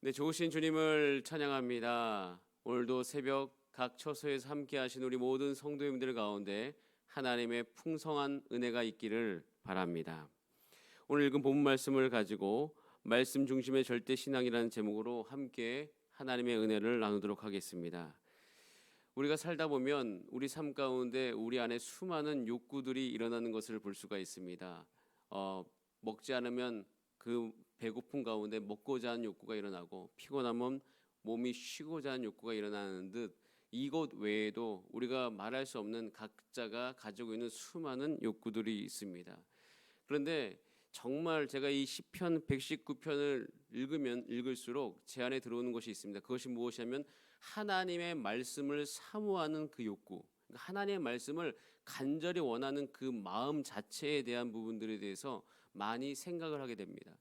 네, 좋으신 주님을 찬양합니다. 오늘도 새벽 각 처소에서 함께 하신 우리 모든 성도님들 가운데 하나님의 풍성한 은혜가 있기를 바랍니다. 오늘 읽은 본문 말씀을 가지고 말씀 중심의 절대 신앙이라는 제목으로 함께 하나님의 은혜를 나누도록 하겠습니다. 우리가 살다 보면 우리 삶 가운데 우리 안에 수많은 욕구들이 일어나는 것을 볼 수가 있습니다. 어, 먹지 않으면 그 배고픔 가운데 먹고자 하는 욕구가 일어나고 피곤하면 몸이 쉬고자 하는 욕구가 일어나는 듯 이것 외에도 우리가 말할 수 없는 각자가 가지고 있는 수많은 욕구들이 있습니다. 그런데 정말 제가 이 시편 119편을 읽으면 읽을수록 제 안에 들어오는 것이 있습니다. 그것이 무엇이냐면 하나님의 말씀을 사모하는 그 욕구. 그러니까 하나님의 말씀을 간절히 원하는 그 마음 자체에 대한 부분들에 대해서 많이 생각을 하게 됩니다.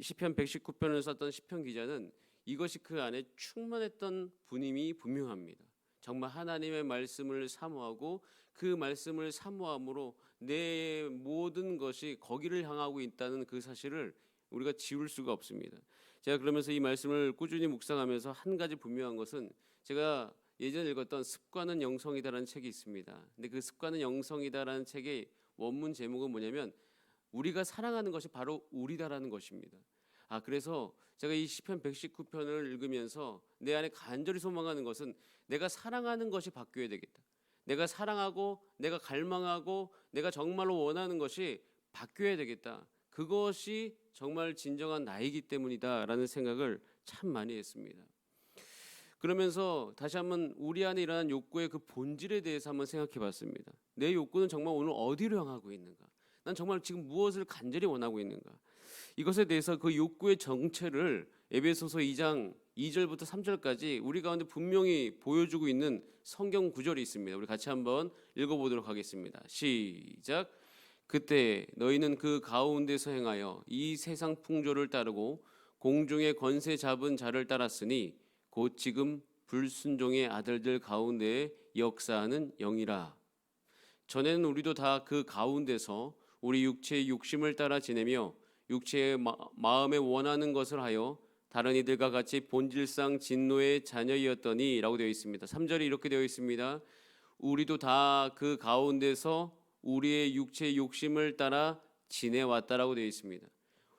시편 119편을 썼던 시편 기자는 이것이 그 안에 충만했던 분임이 분명합니다. 정말 하나님의 말씀을 사모하고 그 말씀을 사모함으로 내 모든 것이 거기를 향하고 있다는 그 사실을 우리가 지울 수가 없습니다. 제가 그러면서 이 말씀을 꾸준히 묵상하면서 한 가지 분명한 것은 제가 예전에 읽었던 습관은 영성이다라는 책이 있습니다. 근데 그 습관은 영성이다라는 책의 원문 제목은 뭐냐면 우리가 사랑하는 것이 바로 우리다라는 것입니다. 아 그래서 제가 이 시편 119편을 읽으면서 내 안에 간절히 소망하는 것은 내가 사랑하는 것이 바뀌어야 되겠다. 내가 사랑하고 내가 갈망하고 내가 정말로 원하는 것이 바뀌어야 되겠다. 그것이 정말 진정한 나이기 때문이다라는 생각을 참 많이 했습니다. 그러면서 다시 한번 우리 안에 일어난 욕구의 그 본질에 대해서 한번 생각해 봤습니다. 내 욕구는 정말 오늘 어디로 향하고 있는가? 난 정말 지금 무엇을 간절히 원하고 있는가? 이것에 대해서 그 욕구의 정체를 에베소서 2장 2절부터 3절까지 우리 가운데 분명히 보여주고 있는 성경 구절이 있습니다. 우리 같이 한번 읽어보도록 하겠습니다. 시작. 그때 너희는 그 가운데서 행하여 이 세상 풍조를 따르고 공중의 권세 잡은 자를 따랐으니 곧 지금 불순종의 아들들 가운데 역사하는 영이라. 전에는 우리도 다 그 가운데서 우리 육체의 욕심을 따라 지내며 육체의 마, 마음에 원하는 것을 하여 다른 이들과 같이 본질상 진노의 자녀이었더니 라고 되어 있습니다. 3절이 이렇게 되어 있습니다. 우리도 다 그 가운데서 우리의 육체의 욕심을 따라 지내왔다라고 되어 있습니다.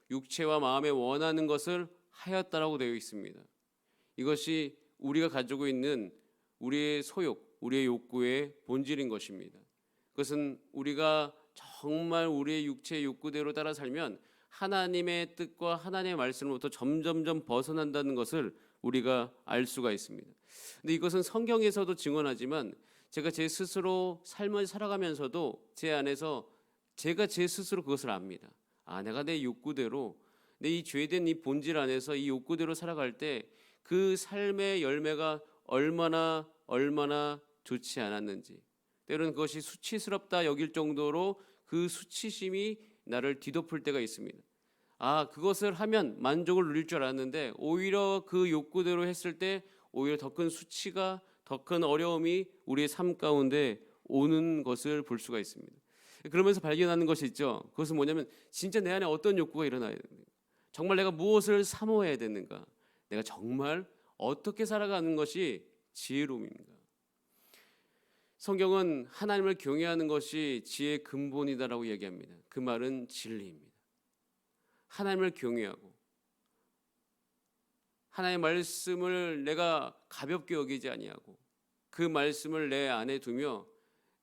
육체와 마음에 원하는 것을 하였다라고 되어 있습니다. 이것이 우리가 가지고 있는 우리의 소욕, 우리의 욕구의 본질인 것입니다. 그것은 우리가 정말 우리의 육체의 욕구대로 따라 살면 하나님의 뜻과 하나님의 말씀으로부터 점점점 벗어난다는 것을 우리가 알 수가 있습니다. 근데 이것은 성경에서도 증언하지만 제가 제 스스로 삶을 살아가면서도 제 안에서 제가 제 스스로 그것을 압니다. 아, 내가 내 욕구대로 내 이 죄된 이 본질 안에서 이 욕구대로 살아갈 때 그 삶의 열매가 얼마나 얼마나 좋지 않았는지 때로는 그것이 수치스럽다 여길 정도로 그 수치심이 나를 뒤덮을 때가 있습니다. 아, 그것을 하면 만족을 누릴 줄 알았는데 오히려 그 욕구대로 했을 때 오히려 더 큰 수치가 더 큰 어려움이 우리의 삶 가운데 오는 것을 볼 수가 있습니다. 그러면서 발견하는 것이 있죠. 그것은 뭐냐면 진짜 내 안에 어떤 욕구가 일어나야 되는가? 정말 내가 무엇을 사모해야 되는가? 내가 정말 어떻게 살아가는 것이 지혜로움입니다. 성경은 하나님을 경외하는 것이 지혜의 근본이다라고 얘기합니다. 그 말은 진리입니다. 하나님을 경외하고 하나님의 말씀을 내가 가볍게 여기지 아니하고 그 말씀을 내 안에 두며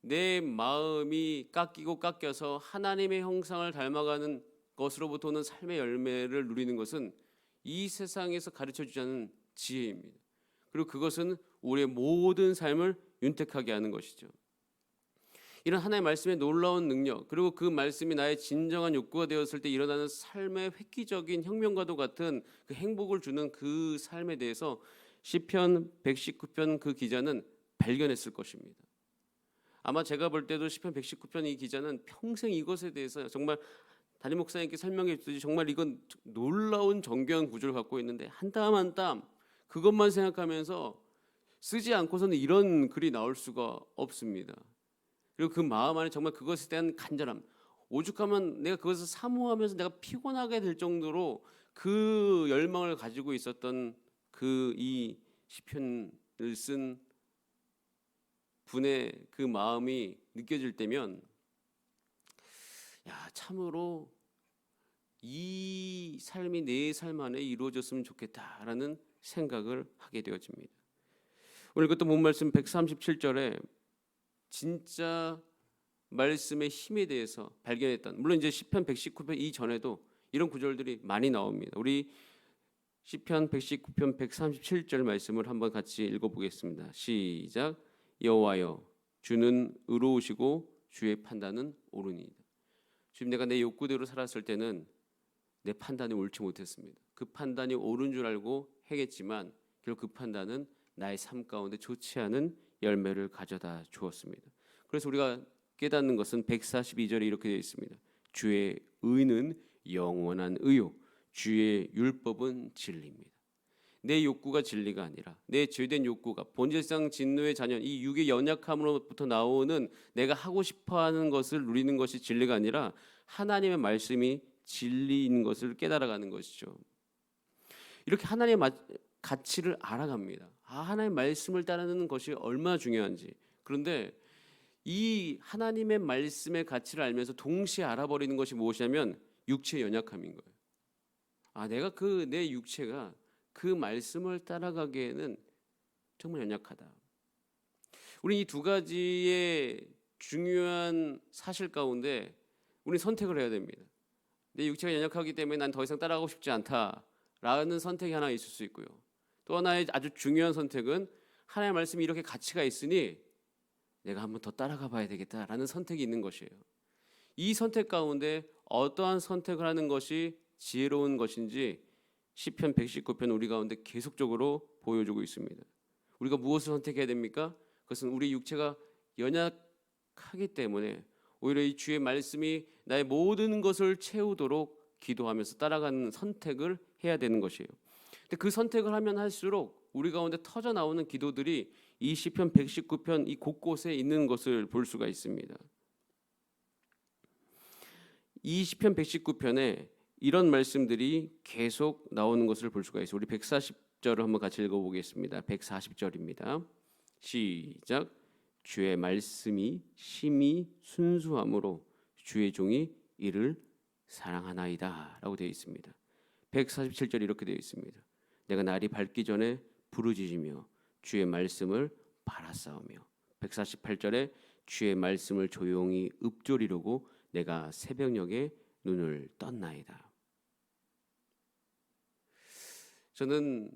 내 마음이 깎이고 깎여서 하나님의 형상을 닮아가는 것으로부터 오는 삶의 열매를 누리는 것은 이 세상에서 가르쳐 않은 지혜입니다. 그리고 그것은 우리의 모든 삶을 윤택하게 하는 것이죠. 이런 하나의 말씀의 놀라운 능력 그리고 그 말씀이 나의 진정한 욕구가 되었을 때 일어나는 삶의 획기적인 혁명과도 같은 그 행복을 주는 그 삶에 대해서 시편 119편 그 기자는 발견했을 것입니다. 아마 제가 볼 때도 시편 119편 이 기자는 평생 이것에 대해서 정말 담임 목사님께 설명해 주듯이 정말 이건 놀라운 정교한 구조를 갖고 있는데 한 땀 한 땀 그것만 생각하면서 쓰지 않고서는 이런 글이 나올 수가 없습니다. 그리고 그 마음 안에 정말 그것에 대한 간절함, 오죽하면 내가 그것을 사모하면서 내가 피곤하게 될 정도로 그 열망을 가지고 있었던 그 이 시편을 쓴 분의 그 마음이 느껴질 때면 야 참으로 이 삶이 내 삶 안에 이루어졌으면 좋겠다라는 생각을 하게 되어집니다. 오늘 그것도 본 말씀 137절에 진짜 말씀의 힘에 대해서 발견했던 물론 이제 시편 119편 이전에도 이런 구절들이 많이 나옵니다. 우리 시편 119편 137절 말씀을 한번 같이 읽어 보겠습니다. 시작. 여호와여 주는 의로우시고 주의 판단은 옳으니이다. 지금 내가 내 욕구대로 살았을 때는 내 판단이 옳지 못했습니다. 그 판단이 옳은 줄 알고 행했지만 결국 그 판단은 나의 삶 가운데 좋지 않은 열매를 가져다 주었습니다. 그래서 우리가 깨닫는 것은 142절에 이렇게 되어 있습니다. 주의 의는 영원한 의요 주의 율법은 진리입니다. 내 욕구가 진리가 아니라 내 죄된 욕구가 본질상 진노의 자녀 이 육의 연약함으로부터 나오는 내가 하고 싶어하는 것을 누리는 것이 진리가 아니라 하나님의 말씀이 진리인 것을 깨달아가는 것이죠. 이렇게 하나님의 마- 가치를 알아갑니다. 아, 하나님의 말씀을 따르는 것이 얼마나 중요한지. 그런데 이 하나님의 말씀의 가치를 알면서 동시에 알아버리는 것이 무엇이냐면 육체의 연약함인 거예요. 아, 내가 그 내 육체가 그 말씀을 따라가기에는 정말 연약하다. 우리 이 두 가지의 중요한 사실 가운데 우리 선택을 해야 됩니다. 내 육체가 연약하기 때문에 난 더 이상 따라가고 싶지 않다라는 선택이 하나 있을 수 있고요. 또 하나의 아주 중요한 선택은 하나님의 말씀이 이렇게 가치가 있으니 내가 한번 더 따라가 봐야 되겠다라는 선택이 있는 것이에요. 이 선택 가운데 어떠한 선택을 하는 것이 지혜로운 것인지 시편 119편 우리 가운데 계속적으로 보여주고 있습니다. 우리가 무엇을 선택해야 됩니까? 그것은 우리 육체가 연약하기 때문에 오히려 이 주의 말씀이 나의 모든 것을 채우도록 기도하면서 따라가는 선택을 해야 되는 것이에요. 근데 그 선택을 하면 할수록 우리 가운데 터져 나오는 기도들이 이 시편 119편 이 곳곳에 있는 것을 볼 수가 있습니다. 이 시편 119편에 이런 말씀들이 계속 나오는 것을 볼 수가 있어요. 우리 140절을 한번 같이 읽어 보겠습니다. 140절입니다. 시작. 주의 말씀이 심히 순수함으로 주의 종이 이를 사랑하나이다라고 되어 있습니다. 147절 이렇게 되어 있습니다. 내가 날이 밝기 전에 부르짖으며 주의 말씀을 바라싸우며 148절에 주의 말씀을 조용히 읊조리려고 내가 새벽녘에 눈을 떴나이다. 저는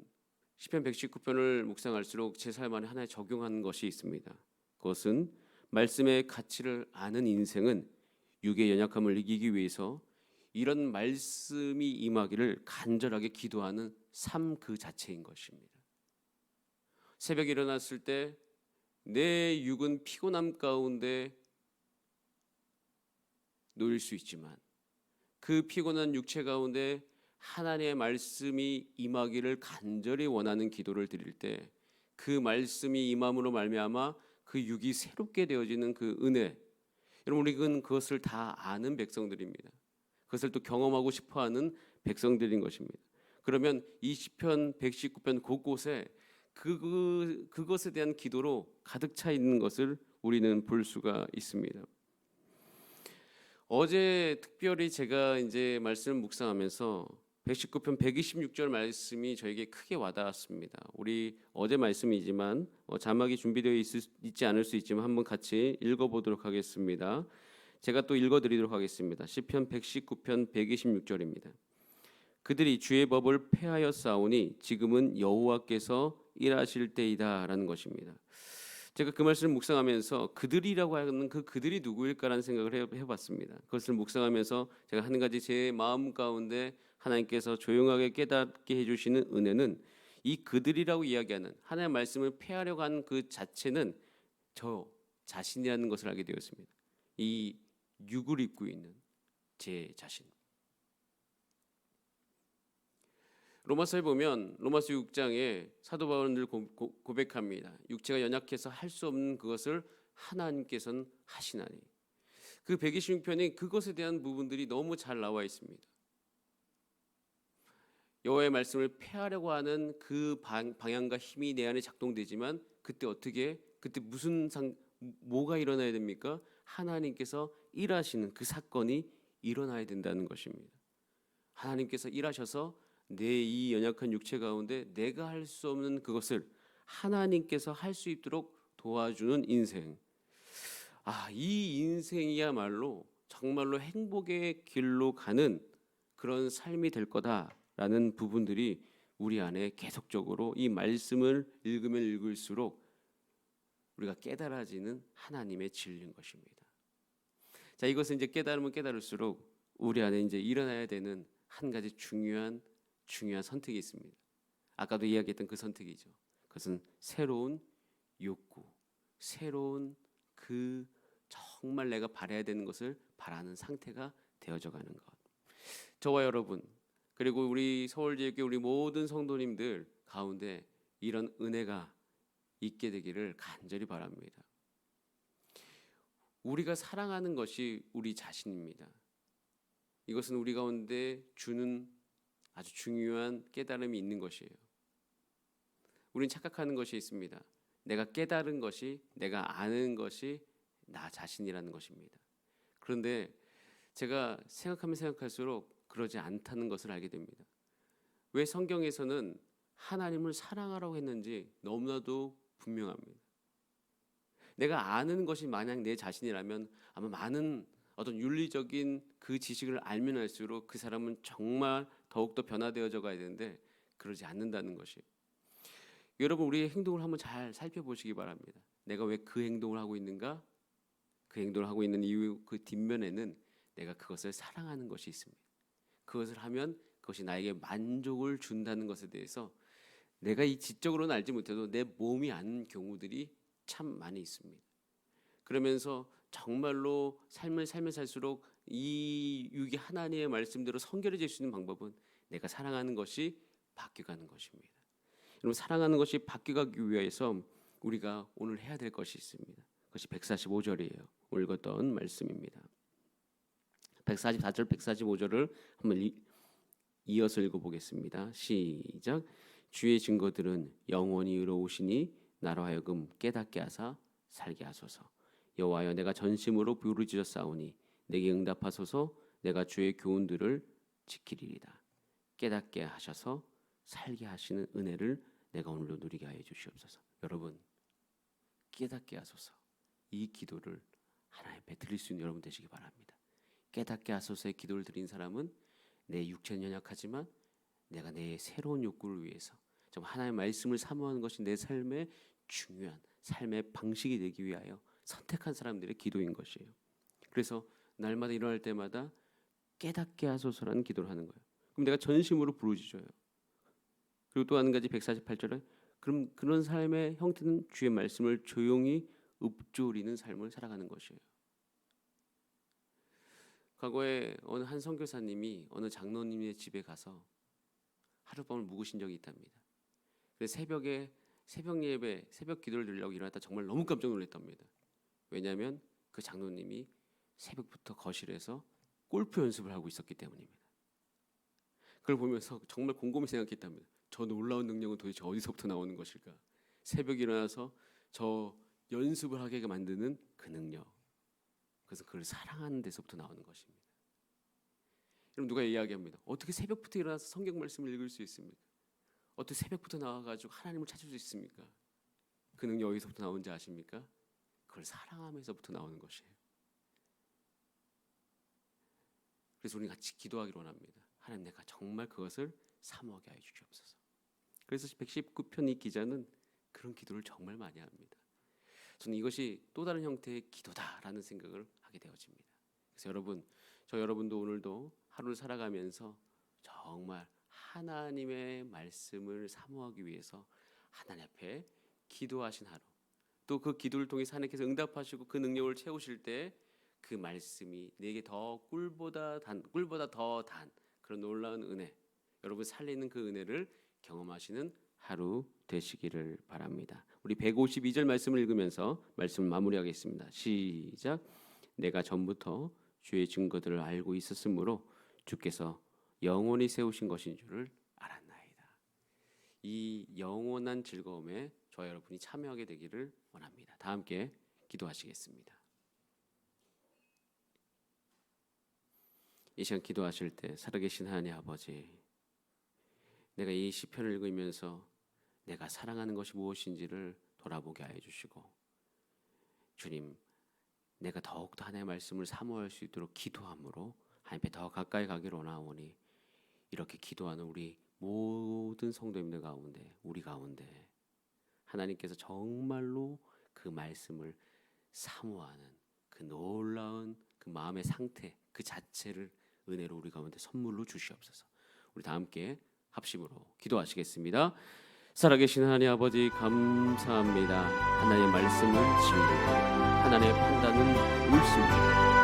시편 119편을 묵상할수록 제 삶 안에 하나의 적용하는 것이 있습니다. 그것은 말씀의 가치를 아는 인생은 육의 연약함을 이기기 위해서 이런 말씀이 임하기를 간절하게 기도하는 삶 그 자체인 것입니다. 새벽에 일어났을 때 내 육은 피곤함 가운데 놓일 수 있지만 그 피곤한 육체 가운데 하나님의 말씀이 임하기를 간절히 원하는 기도를 드릴 때 그 말씀이 임함으로 말미암아 그 육이 새롭게 되어지는 그 은혜 여러분 우리는 그것을 다 아는 백성들입니다. 그것을 또 경험하고 싶어하는 백성들인 것입니다. 그러면 이 시편 119편 곳곳에 그, 그 그것에 대한 기도로 가득 차 있는 것을 우리는 볼 수가 있습니다. 어제 특별히 제가 이제 말씀 묵상하면서 119편 126절 말씀이 저에게 크게 와닿았습니다. 우리 어제 말씀이지만 어, 자막이 준비되어 있을, 있지 않을 수 있지만 한번 같이 읽어보도록 하겠습니다. 제가 또 읽어 드리도록 하겠습니다. 시편 119편 126절입니다. 그들이 주의 법을 폐하여 싸우니 지금은 여호와께서 일하실 때이다라는 것입니다. 제가 그 말씀을 묵상하면서 그들이라고 하는 그 그들이 누구일까라는 생각을 해- 해봤습니다. 그것을 묵상하면서 제가 한 가지 제 마음 가운데 하나님께서 조용하게 깨닫게 해주시는 은혜는 이 그들이라고 이야기하는 하나님의 말씀을 폐하려고 하는 그 자체는 저 자신이라는 것을 알게 되었습니다. 이 육을 입고 있는 제 자신. 로마서에 보면 로마서 6장에 사도 바울은 늘 고백합니다. 육체가 연약해서 할 수 없는 그것을 하나님께서는 하시나니. 그 126편이 그것에 대한 부분들이 너무 잘 나와 있습니다. 여호와의 말씀을 폐하려고 하는 그 방, 방향과 힘이 내 안에 작동되지만 그때 어떻게 그때 무슨 상 뭐가 일어나야 됩니까? 하나님께서 일하시는 그 사건이 일어나야 된다는 것입니다. 하나님께서 일하셔서 내 이 연약한 육체 가운데 내가 할 수 없는 그것을 하나님께서 할 수 있도록 도와주는 인생. 아, 이 인생이야말로 정말로 행복의 길로 가는 그런 삶이 될 거다라는 부분들이 우리 안에 계속적으로 이 말씀을 읽으면 읽을수록 우리가 깨달아지는 하나님의 진리인 것입니다. 자, 이것은 이제 깨달으면 깨달을수록 우리 안에 이제 일어나야 되는 한 가지 중요한 중요한 선택이 있습니다. 아까도 이야기했던 그 선택이죠. 그것은 새로운 욕구, 새로운 그 정말 내가 바라야 되는 것을 바라는 상태가 되어져 가는 것. 저와 여러분 그리고 우리 서울 지역의 우리 모든 성도님들 가운데 이런 은혜가 있게 되기를 간절히 바랍니다. 우리가 사랑하는 것이 우리 자신입니다. 이것은 우리 가운데 주는 아주 중요한 깨달음이 있는 것이에요. 우리는 착각하는 것이 있습니다. 내가 깨달은 것이 내가 아는 것이 나 자신이라는 것입니다. 그런데 제가 생각하면 생각할수록 그러지 않다는 것을 알게 됩니다. 왜 성경에서는 하나님을 사랑하라고 했는지 너무나도 분명합니다. 내가 아는 것이 만약 내 자신이라면 아마 많은 어떤 윤리적인 그 지식을 알면 알수록 그 사람은 정말 더욱더 변화되어져 가야 되는데 그러지 않는다는 것이. 여러분 우리의 행동을 한번 잘 살펴보시기 바랍니다. 내가 왜 그 행동을 하고 있는가? 그 행동을 하고 있는 이유 그 뒷면에는 내가 그것을 사랑하는 것이 있습니다. 그것을 하면 그것이 나에게 만족을 준다는 것에 대해서 내가 이 지적으로는 알지 못해도 내 몸이 아는 경우들이 참 많이 있습니다. 그러면서 정말로 삶을 살면 살수록 이 유기 하나님의 말씀대로 성결해질 수 있는 방법은 내가 사랑하는 것이 바뀌어가는 것입니다. 여러분 사랑하는 것이 바뀌어가기 위해서 우리가 오늘 해야 될 것이 있습니다. 그것이 145절이에요. 오늘 읽었던 말씀입니다. 144절, 145절을 한번 이, 이어서 읽어보겠습니다. 시작. 주의 증거들은 영원히 의로우시니 나로 하여금 깨닫게 하사 살게 하소서. 여호와여 내가 전심으로 부르짖었사오니 내게 응답하소서. 내가 주의 교훈들을 지키리이다. 깨닫게 하셔서 살게 하시는 은혜를 내가 오늘도 누리게 하여 주시옵소서. 여러분 깨닫게 하소서. 이 기도를 하나님 앞에 드릴 수 있는 여러분 되시기 바랍니다. 깨닫게 하소서의 기도를 드린 사람은 내 육체는 연약하지만 내가 내 새로운 욕구를 위해서 좀 하나님의 말씀을 사모하는 것이 내 삶의 중요한 삶의 방식이 되기 위하여 선택한 사람들의 기도인 것이에요. 그래서 날마다 일어날 때마다 깨닫게 하소서라는 기도를 하는 거예요. 그럼 내가 전심으로 부르짖어요. 그리고 또 한 가지 148절에 그럼 그런 삶의 형태는 주의 말씀을 조용히 읊조리는 삶을 살아가는 것이에요. 과거에 어느 한 선교사님이 어느 장로님의 집에 가서 하룻밤을 묵으신 적이 있답니다. 그래서 새벽에 새벽 예배, 새벽 기도를 드리려고 일어났다 정말 너무 깜짝 놀랐답니다. 왜냐하면 그 장로님이 새벽부터 거실에서 골프 연습을 하고 있었기 때문입니다. 그걸 보면서 정말 곰곰이 생각했답니다. 저 놀라운 능력은 도대체 어디서부터 나오는 것일까? 새벽에 일어나서 저 연습을 하게 만드는 그 능력. 그래서 그걸 사랑하는 데서부터 나오는 것입니다. 여러분 누가 이야기합니다. 어떻게 새벽부터 일어나서 성경 말씀을 읽을 수 있습니까? 어떻게 새벽부터 나와가지고 하나님을 찾을 수 있습니까? 그 능력 어디서부터 나오는지 아십니까? 그걸 사랑하면서부터 나오는 것이에요. 그래서 우리 같이 기도하기를 원합니다. 하나님 내가 정말 그것을 사모하게 하여 주시옵소서. 그래서 119편 이 기자는 그런 기도를 정말 많이 합니다. 저는 이것이 또 다른 형태의 기도다라는 생각을 하게 되어집니다. 그래서 여러분, 저 여러분도 오늘도 하루를 살아가면서 정말 하나님의 말씀을 사모하기 위해서 하나님 앞에 기도하신 하루. 또 그 기도를 통해 하나님께서 응답하시고 그 능력을 채우실 때 그 말씀이 내게 더 꿀보다 단 꿀보다 더 단 그런 놀라운 은혜. 여러분 살리는 그 은혜를 경험하시는 하루 되시기를 바랍니다. 우리 152절 말씀을 읽으면서 말씀을 마무리하겠습니다. 시작. 내가 전부터 주의 증거들을 알고 있었으므로 주께서 영원히 세우신 것인 줄을 알았노라. 이 영원한 즐거움에 저와 여러분이 참여하게 되기를 원합니다. 다 함께 기도하시겠습니다. 이 시간 기도하실 때 살아계신 하나님 아버지 내가 이 시편을 읽으면서 내가 사랑하는 것이 무엇인지를 돌아보게 하여 주시고 주님 내가 더욱더 하나님의 말씀을 사모할 수 있도록 기도함으로 하나님 더 가까이 가기를 원하오니 이렇게 기도하는 우리 모든 성도님들 가운데 우리 가운데 하나님께서 정말로 그 말씀을 사모하는 그 놀라운 그 마음의 상태 그 자체를 은혜로 우리 가운데 선물로 주시옵소서. 우리 다 함께 합심으로 기도하시겠습니다. 살아계신 하나님 아버지 감사합니다. 하나님의 말씀은 진리고 하나님의 판단은 옳습니다.